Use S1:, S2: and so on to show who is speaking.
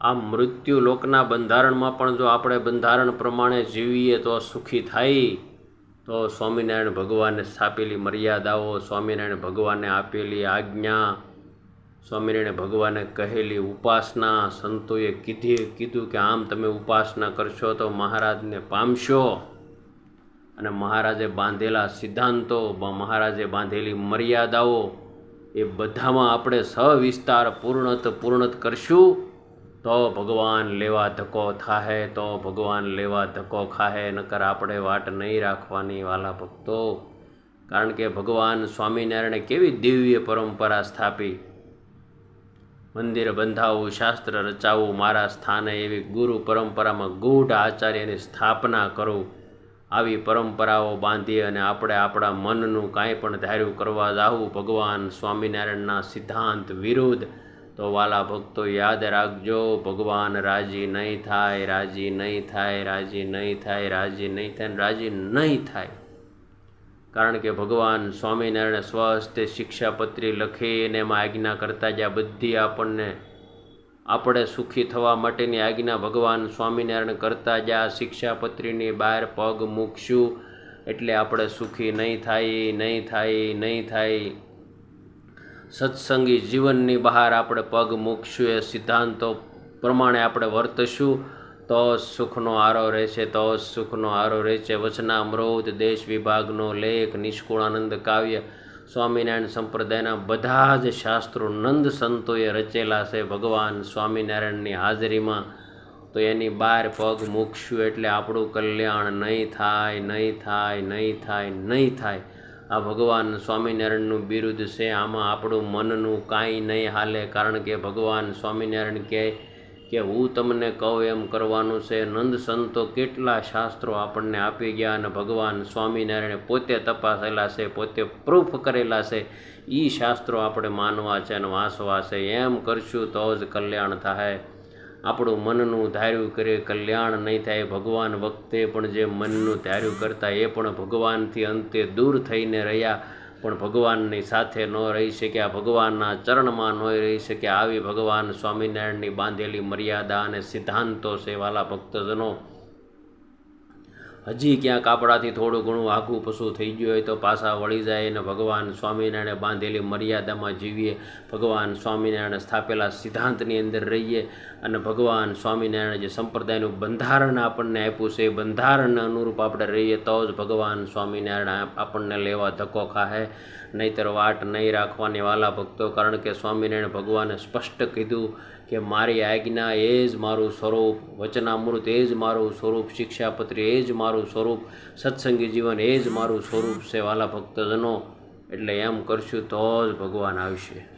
S1: આ મૃત્યુ લોકના બંધારણમાં પણ જો આપણે બંધારણ પ્રમાણે જીવીએ તો સુખી થાય. તો સ્વામિનારાયણ ભગવાને સ્થાપેલી મર્યાદાઓ, સ્વામિનારાયણ ભગવાને આપેલી આજ્ઞા, સ્વામિનારાયણ ભગવાને કહેલી ઉપાસના, સંતોએ કીધી, કીધું કે આમ તમે ઉપાસના કરશો તો મહારાજને પામશો. અને મહારાજે બાંધેલા સિદ્ધાંતો મહારાજે બાંધેલી મર્યાદાઓ, એ બધામાં આપણે સવિસ્તાર પૂર્ણત પૂર્ણત કરશું. તો ભગવાન લેવા ધક્કો થાહે, તો ભગવાન લેવા ધક્કો ખાહે, નકર આપણે વાટ નહીં રાખવાની વાલા ભક્તો. કારણ કે ભગવાન સ્વામિનારાયણે કેવી દિવ્ય પરંપરા સ્થાપી. મંદિર બંધાવવું શાસ્ત્ર રચાવવું મારા સ્થાને એવી ગુરુ પરંપરામાં ગૂઢ આચાર્યની સ્થાપના કરું. આવી પરંપરાઓ બાંધી અને આપણે આપણા મનનું કાંઈ પણ ધાર્યું કરવા જાવું ભગવાન સ્વામિનારાયણના સિદ્ધાંત વિરુદ્ધ તો વાલા ભક્તો યાદ રાખજો, ભગવાન રાજી નહીં થાય, રાજી નહીં થાય, રાજી નહીં થાય, રાજી નહીં થાય રાજી નહીં થાય. કારણ કે ભગવાન સ્વામિનારાયણ સ્વસ્તે શિક્ષાપત્રી લખી અને એમાં આજ્ઞા કરતા જ્યાં બધી આપણને, આપણે સુખી થવા માટેની આજ્ઞા ભગવાન સ્વામિનારાયણ કરતા જ્યાં શિક્ષાપત્રીની બહાર પગ મૂકશું. એટલે આપણે સુખી નહીં થાય નહીં થાય નહીં થાય. સત્સંગી જીવનની બહાર આપણે પગ મૂકશું એ સિદ્ધાંતો પ્રમાણે આપણે વર્તશું. તો સુખનો આરો રહેશે, તો સુખનો આરો રહેશે. વચનામૃત, દેશ વિભાગનો લેખ, નિષ્કુળાનંદ કાવ્ય, સ્વામિનારાયણ સંપ્રદાયના બધા જ શાસ્ત્રો નંદ સંતોએ રચેલા છે ભગવાન સ્વામિનારાયણની હાજરીમાં. તો એની બહાર પગ મૂકશું એટલે આપણું કલ્યાણ નહીં થાય નહીં થાય નહીં થાય નહીં થાય. આ ભગવાન સ્વામિનારાયણનું બિરુદ છે. આમાં આપણું મનનું કાંઈ નહીં હાલે, કારણ કે ભગવાન સ્વામિનારાયણ કહે કે, હું તમને કહું એમ કરવાનું છે. નંદ સંતો કેટલા શાસ્ત્રો આપણને આપી ગયા અને ભગવાન સ્વામિનારાયણે પોતે તપાસેલા છે, પોતે પ્રૂફ કરેલા છે. એ શાસ્ત્રો આપણે માનવા છે અને વાંચવા છે. એમ કરશું તો જ કલ્યાણ થાય. આપણું મનનું ધાર્યું કરે, કલ્યાણ નહીં થાય, ભગવાન વખતે પણ જે મનનું ધાર્યું કરતા એ પણ ભગવાનથી અંતે દૂર થઈને રહ્યા. પણ ભગવાનની સાથે ન રહી શક્યા, ભગવાનના ચરણમાં ન રહી શક્યા. આવી ભગવાન સ્વામિનારાયણની બાંધેલી મર્યાદા અને સિદ્ધાંતો છે ભક્તજનો. હજી ક્યાંક આપણાથી થોડું ઘણું આઘું પશુ થઈ ગયું હોય તો પાછા વળી જાય અને ભગવાન સ્વામિનારાયણે બાંધેલી મર્યાદામાં જીવીએ. ભગવાન સ્વામિનારાયણે સ્થાપેલા સિદ્ધાંતની અંદર રહીએ અને ભગવાન સ્વામિનારાયણે જે સંપ્રદાયનું બંધારણ આપણને આપ્યું છે, એ બંધારણને અનુરૂપ આપણે રહીએ તો જ ભગવાન સ્વામિનારાયણ આપણને લેવા ધક્કો ખાહે. નહીતર વાટ નહીં રાખવાની વાલા ભક્તો, કારણ કે સ્વામિનારાયણ ભગવાને સ્પષ્ટ કીધું કે મારી આજ્ઞા એ જ મારું સ્વરૂપ, વચનામૃત એ જ મારું સ્વરૂપ, શિક્ષાપત્રી એ જ મારું સ્વરૂપ સત્સંગી જીવન એ જ મારું સ્વરૂપ છે વાલા ભક્તજનો. એટલે એમ કરશું તો જ ભગવાન આવશે.